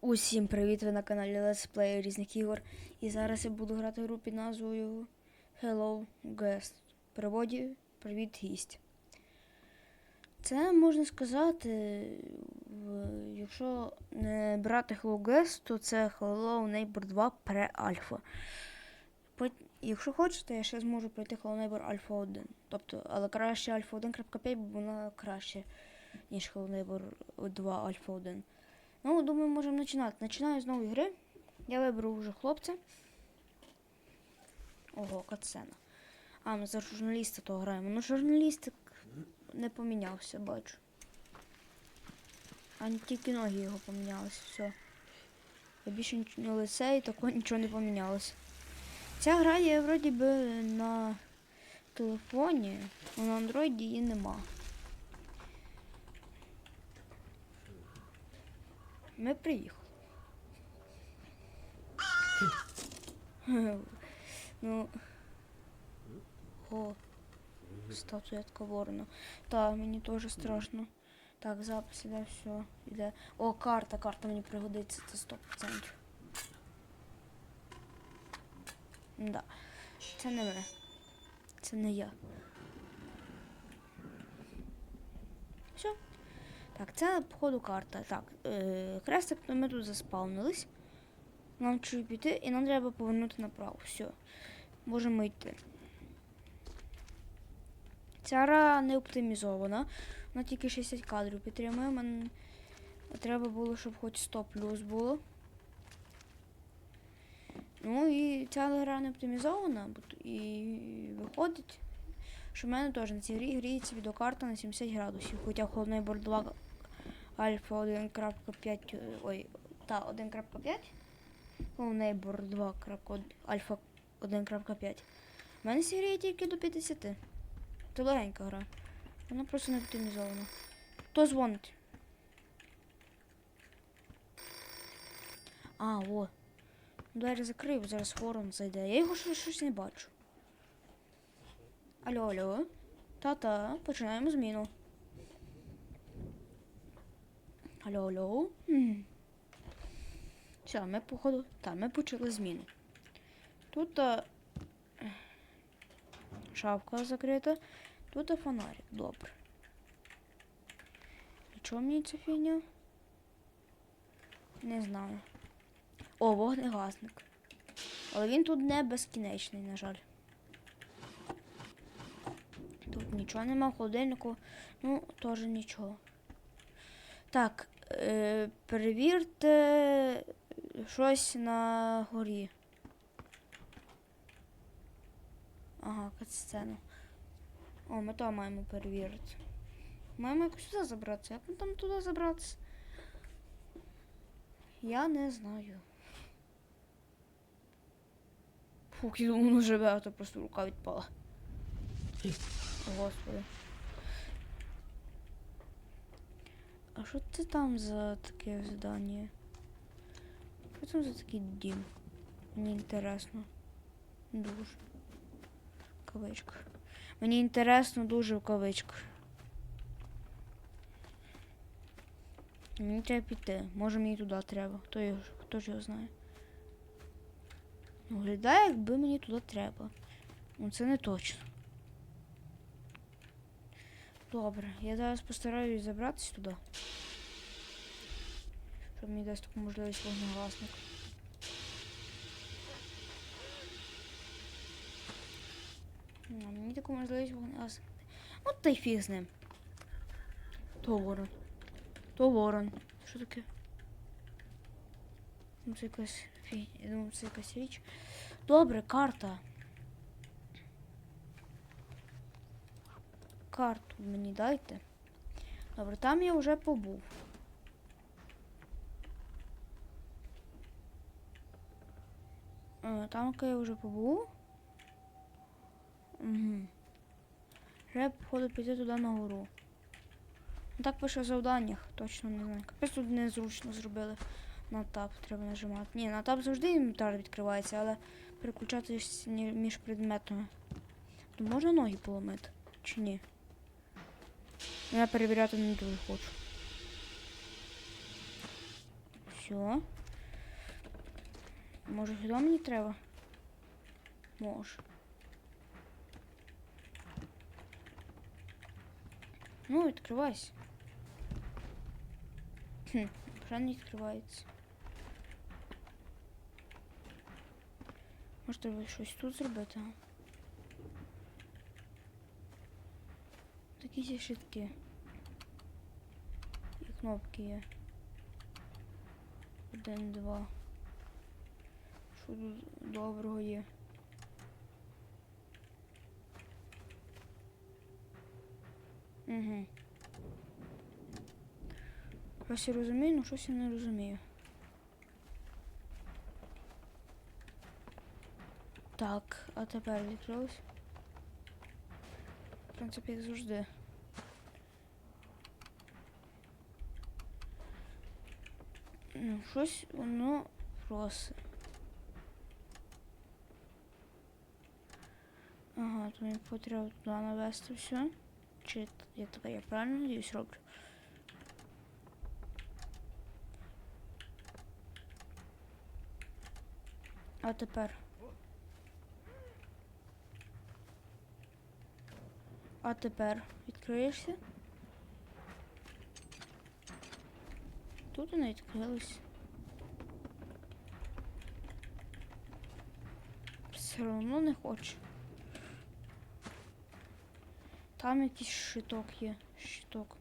Усім привіт! Ви на каналі Let's Play різних ігор. І зараз я буду грати гру під назвою Hello Guest. В переводі Привіт гість. Це можна сказати, якщо не брати Hello Guest, то це Hello Neighbor 2 Pre-Alpha. Якщо хочете, я ще зможу пройти Hello Neighbor Alpha 1. Тобто, але краще Alpha 1.5, бо вона краще, ніж Hello Neighbor 2 Alpha 1. Ну, думаю, можемо починати. Починаю з нової гри. Я виберу вже хлопця. Ого, катсцена. А, ми за журналіста того граємо. Ну, журналістик не помінявся, бачу. А тільки ноги його помінялися, все. Я більше не лице і такого нічого не помінялося. Ця гра є вроді би на телефоні, а на андроїді її нема. Ми приїхали. ну. О, статуетка ворона. Так, мені теж страшно. Так, запис іде, все, іде. О, карта, карта мені пригодиться, це 100%. Да. Це не ми. Це не я. Все. Так, це походу карта. Так, е, хрестик, то ми тут заспавнились. Нам чуть піти і нам треба повернути направо. Все. Можемо йти. Ця гра не оптимізована. Вона тільки 60 кадрів підтримує. Мен... Треба було, щоб хоч 100 плюс було. Ну і ця гра не оптимізована. І виходить, що в мене теж на цій грі гріється відеокарта на 70 градусів. Хоча Холодний Борд 2 Альфа 1.5. е, Ой, та 1.5. Головний Борд 2 Альфа 1.5. У мене ця тільки до 50. Це легенька гра. Вона просто не оптимізована. Хто дзвонить? А, о. Двері закрив, зараз ворон зайде. Я його щось не бачу. Алло, алло. Та-та, починаємо зміну. Алло, алло. Все, ми походу. Так, ми почали зміну. Тут а, шапка закрита. Тут а, фонарик. Добре. І чого мені ця фігня? Не знаю. О, вогнегасник. Але він тут не безкінечний, на жаль. Тут нічого нема, холодильнику. Ну, теж нічого. Так, е, перевірте щось на горі. Ага, катсцена. О, ми то маємо перевірити. Маємо якось сюди забратися. Як ми там туди забратися? Я не знаю. Фух, я думаю, живе, а то просто рука відпала. Господи. А що це там за таке здання? Що там за такий дім? Мені інтересно. Дуже. В кавичках. Мені інтересно дуже в кавичках. Мені треба піти. Може мені туди треба. Хто, його, хто ж його знає? Ну, Виглядає, якби мені туди треба. Ну це не точно. Добре, я зараз постараюсь забратися туди. Щоб мені дасть таку можливість вогнегласник. Ну, мені таку можливість вогнегласник. От та й фіг з ним. То ворон. То ворон. Що таке? Ну, це якась фі... Я думаю, це якась річ. Добре, карта. Карту мені дайте. Добре, там я вже побув. Е, Там я вже побув. Угу. Треба, походу, піти туди на гору. Ну, Так пише в завданнях, точно не знаю. Капець тут незручно зробили. На тап треба нажимати. Ні, на тап завжди інвентар відкривається, але переключатись між предметами. То можна ноги поломити? Чи ні? Ну, Я перевіряти не дуже хочу. Все. Може, сюди мені треба? Може. Ну, відкривайся. Хм, вже не відкривається. Може, треба щось тут зробити? а? Зі щитки. І кнопки є. Один, два. Що тут доброго є? Угу. Щось я розумію, але щось я не розумію. Так, а тепер відкрилось. В принципі, як завжди. Ну, щось воно просить. Ага, то мені потрібно туди навести все. Чи я така я правильно надіюсь роблю? А тепер. А тепер відкриєшся? Тут вона відкрилась. Все одно не хочу. Там якийсь щиток є. Щиток.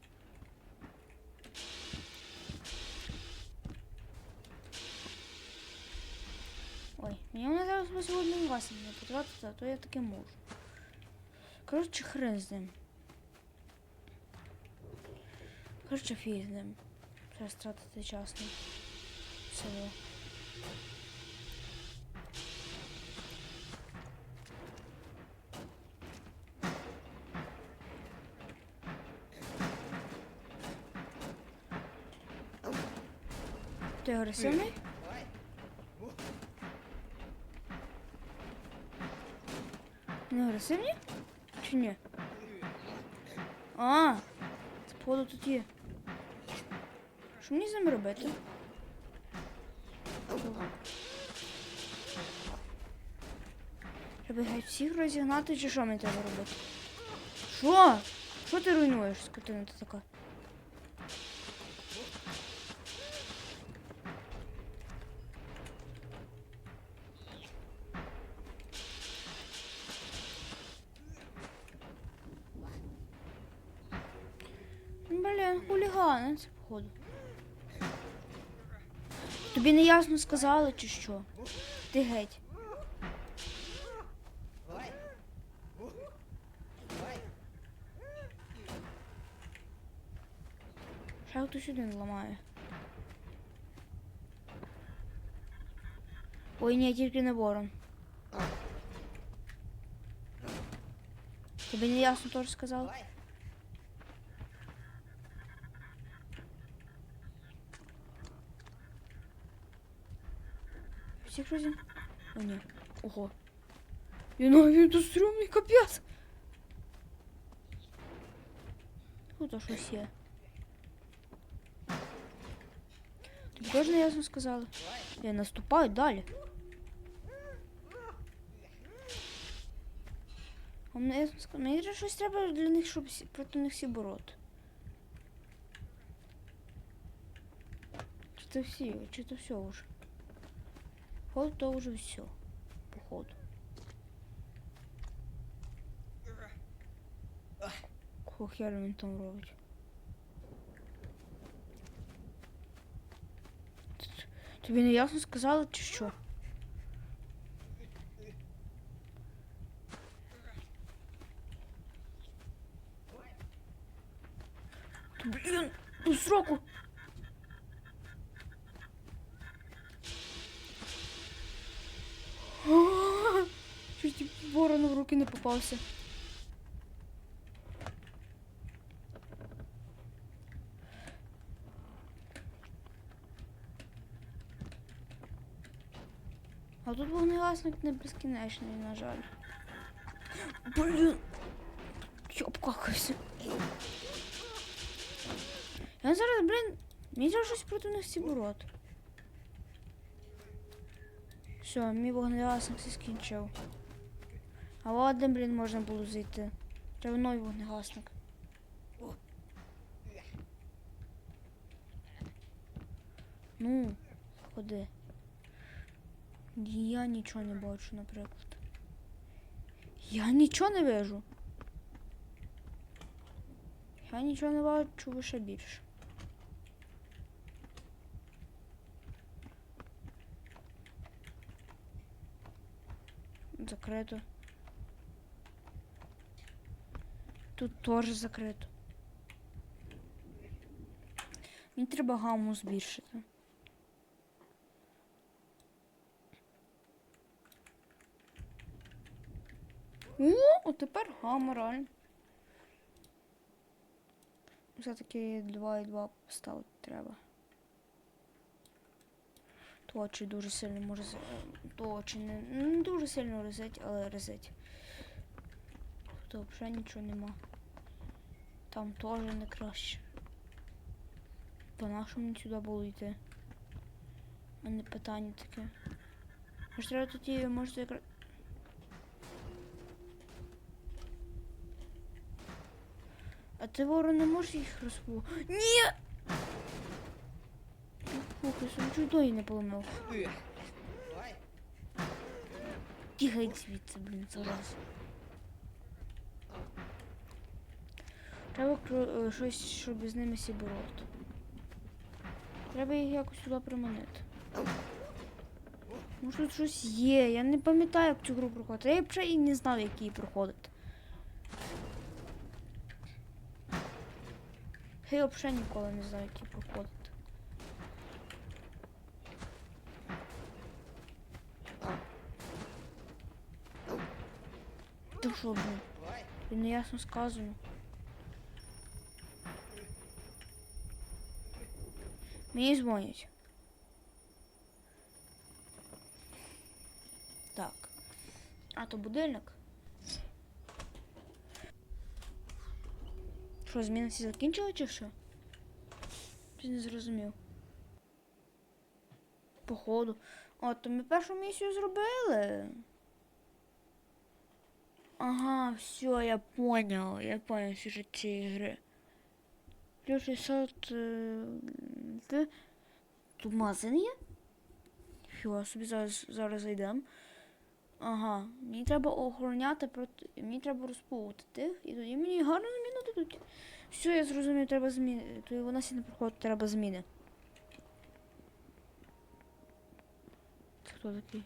Ой, мені вона зараз по сьогодні вас не потратити, а то я таке можу. Коротше, хрен з ним. Коротше, фіг з ним. Зараз тратити час на село. Ти агресивний? Не агресивні? Чи ні? А, походу тут є. Що мені з ним робити? Треба геть всіх розігнати, чи що мені треба робити? Що? Що ти руйнуєш, скотина ти така? Блін, хулігани, це походу. Тобі не ясно сказали, чи що? Ти геть. Ще хтось один ламає. Ой, ні, тільки не ворон. Тобі не ясно теж сказали? Всіх розін? О, ні. Ого. Я навіть тут стрьомний капець. Тут а щось є. Тобі теж ясно сказали? Я наступаю далі. А мені ясно сказали. Мені щось треба для них, всі- проти них всі бороти. Чи то всі, чи то все вже. Походу, то вже все. Походу. Кого хера він там робить? Тобі не ясно сказали, чи що? Попався. А тут вогнегасник не безкінечний, на жаль. Блін. Я. Я зараз, блін, мені треба щось проти них всі бороти. Все, мій вогнегасник все скінчив. А ладно, блін, можна було зайти. Треба новий вогнегасник. Ну, ходи. Я нічого не бачу, наприклад. Я нічого не вижу. Я нічого не бачу лише більше. Закрито. Тут теж закрито. Мені треба гамму збільшити. О, тепер гамма реально. Все-таки 2 і 2 поставити треба. То чи дуже сильно може то чи не, не дуже сильно резить, але резить. Тут взагалі нічого нема. Там теж не краще. По нашому мені сюди було йти. А не питання таке. Може треба тоді, може якраз. А ти ворон не можеш їх розпу. Ні! Сам чудо не поламав. Тихай звідси, блін, зараз. Треба е, щось, щоб з ними сібороти. Треба їх якось сюди приманити. Може тут щось є. Я не пам'ятаю, як цю гру проходити. Я взагалі і не знав, як її проходити. Я взагалі ніколи не знаю, як її проходити. Ти що, блін? І неясно сказано. Мені дзвонять. Так. А то будильник. Що, зміни всі закінчили чи що? Ти не зрозумів. Походу. О, то ми першу місію зробили. Ага, все, я понял. Я понял сюжет цієї гри. Плюс 600... Е, ти... Тут магазин є? Фіга собі зараз, зараз зайдемо. Ага, мені треба охороняти проти. Мені треба розпувати тих, і тоді мені гарно зміну дадуть. Все, я зрозумів, треба зміни. То вона сі не проходить, треба зміни. Це хто такий?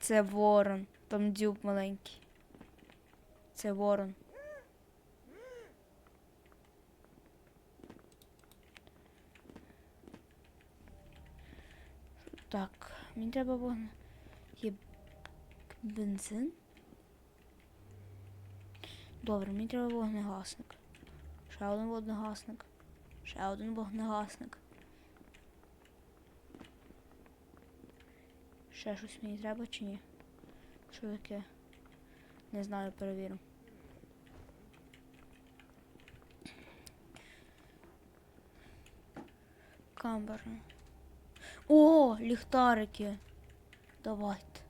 Це ворон. Там дюб маленький. Це ворон. Так, мені треба вогне. Є бензин. Добре, мені треба вогнегасник. Ще один вогнегасник. Ще один вогнегасник. Ще щось мені треба чи ні? Що таке? Не знаю, перевіримо. Камера. О, ліхтарики. Давайте.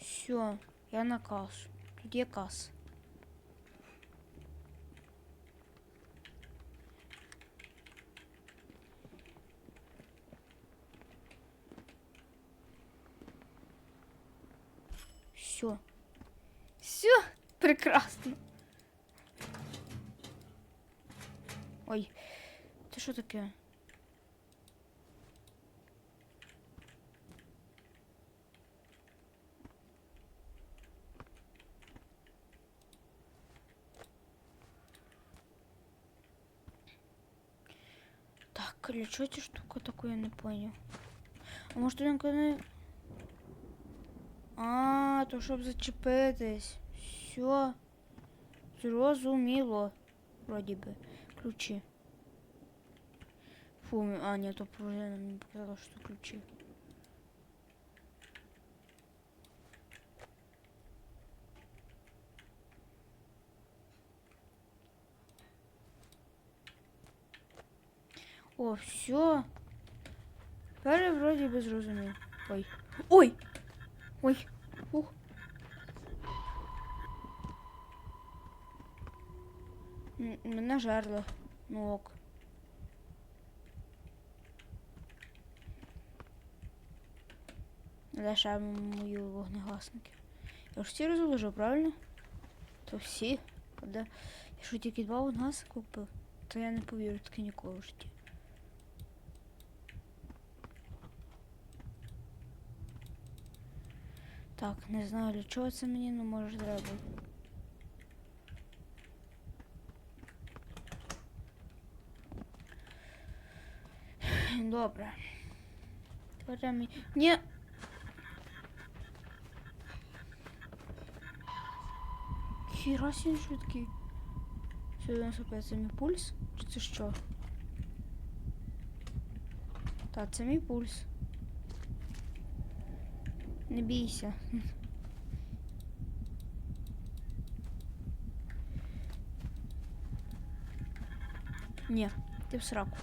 Все, я на касу. Тут є. Все. Все, прекрасно. Ой, це що таке? Так, для чого ця штука таку, я не понял. А може то не... А, то щоб зачепитись. Все. Зрозуміло. Вроді би. Ключі. Фу, ми- а, ні, то пружина мені показала, що ключі. О, все. Я вроді би зрозумів. Ой. Ой! Ой! Ух. Мене жерло. Ну ок. Ще мої вогнегасники? Я ж всі розложив, правильно? То всі. Я що тільки два вогнегасника купив? То я не повірю таке ніколи в житті. Так, не знаю для чого це мені, ну може треба. Добре. Тепер мені... Ні! Хіра сін швидкий. Сюди опять це мій пульс? Чи це що? Так, це мій пульс. Не бійся. Ні, ти в сраку.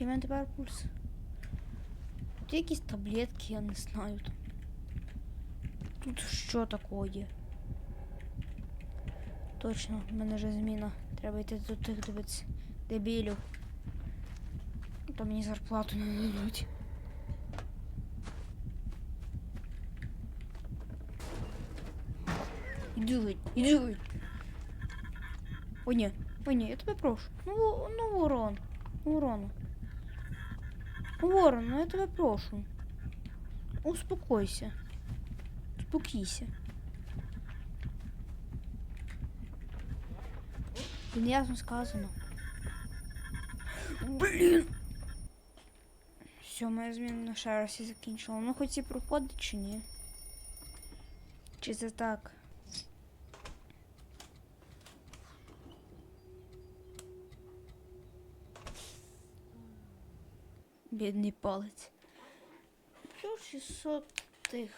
В мене тепер пульс? Тут якісь таблетки, я не знаю. Тут, тут що такое? Точно, в мене вже зміна. Треба йти до тих дивитися дебілів. То мені зарплату не дадуть. Ідуть, ідуть. О, ні, о, ні, я тебе прошу. Ну, во- ну ворон. Ну, ворона. Ну, ворон, ну я тебе прошу. Успокойся. Успокійся. Блін, ясно сказано. Блін. Все, моя зміна на шарасі закінчила. Ну хоч і проходить чи ні? Чи це так? Бідний палець. Плюс 600 тих.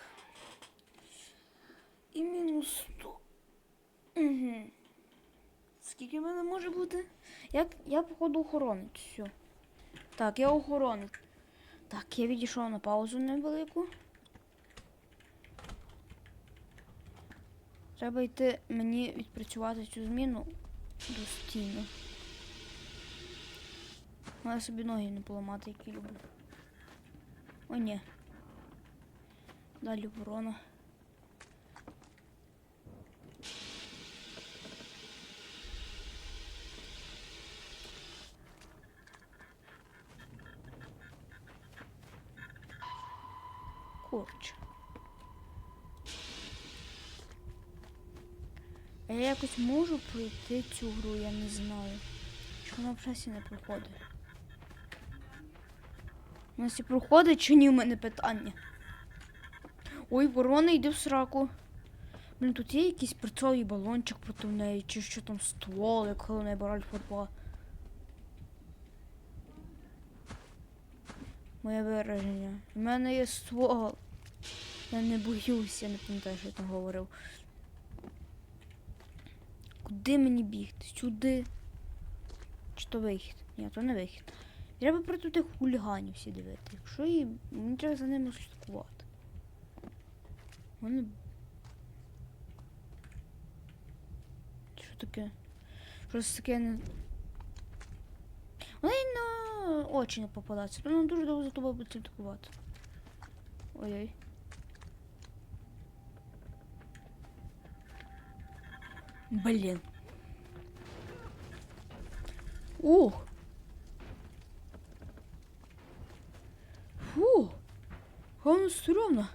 І мінус 100. Угу. Скільки в мене може бути? Як я походу охоронець. Все. Так, я охоронець. Так, я відійшов на паузу невелику. Треба йти мені відпрацювати цю зміну достійно. Маю собі ноги не поламати, які люблю. О, ні. Далі ворона. А я якось можу пройти цю гру, я не знаю. Чи вона часі не проходить? У нас і проходить чи ні в мене питання? Ой, ворона йде в сраку. Блін, тут є якийсь прицовий балончик проти неї, чи що там ствол, як коли неї бараль футбол. Моє вираження. У мене є ствол. Я не боюсь, я не пам'ятаю, що я там говорив. Куди мені бігти? Сюди. Чи то вихід? Ні, то не вихід. Треба проти тих хуліганів всі дивити. Якщо і мені треба за ними слідкувати. Вони. Що таке? Щось таке не. Вони й на очі не попадаються, то нам дуже довго за тобою буде слідкувати. Ой-ой. Блін. Ух. Фу. А воно стрёмно.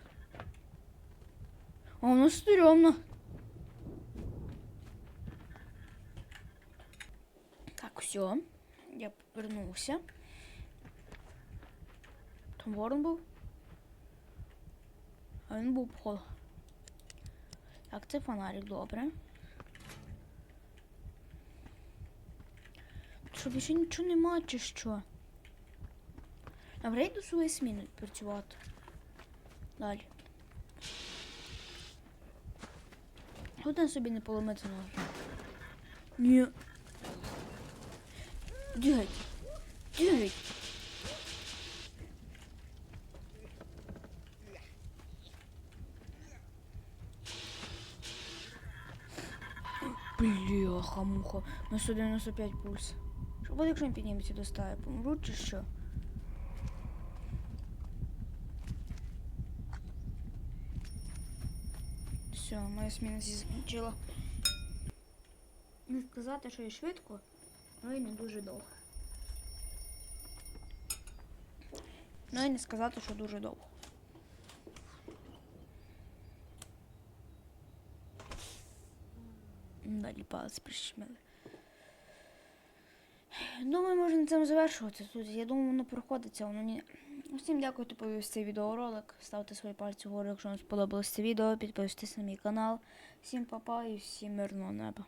А воно стрёмно. Так, все. Я повернувся. Там ворон був. А він був походу. Так, це фонарик, добре. Що більше нічого нема, чи що? А врейду свої зміни працювати. Далі. Я собі не поломити ноги. Ні. Дядь! Дядь! Бляха, муха, на 195 пульс. Що буде, якщо він підніметься до стаї? Помруть чи що? Все, моя сміна зі закінчила. Не сказати, що я швидко, але й не дуже довго. Ну і не сказати, що дуже довго. Далі палець прищемили. Думаю, можна на цьому завершувати тут. Я думаю, воно проходиться, воно ні. Усім дякую, хто повів цей відеоролик. Ставте свої пальці вгору, якщо вам сподобалось це відео. Підписуйтесь на мій канал. Всім па-па і всім мирного неба.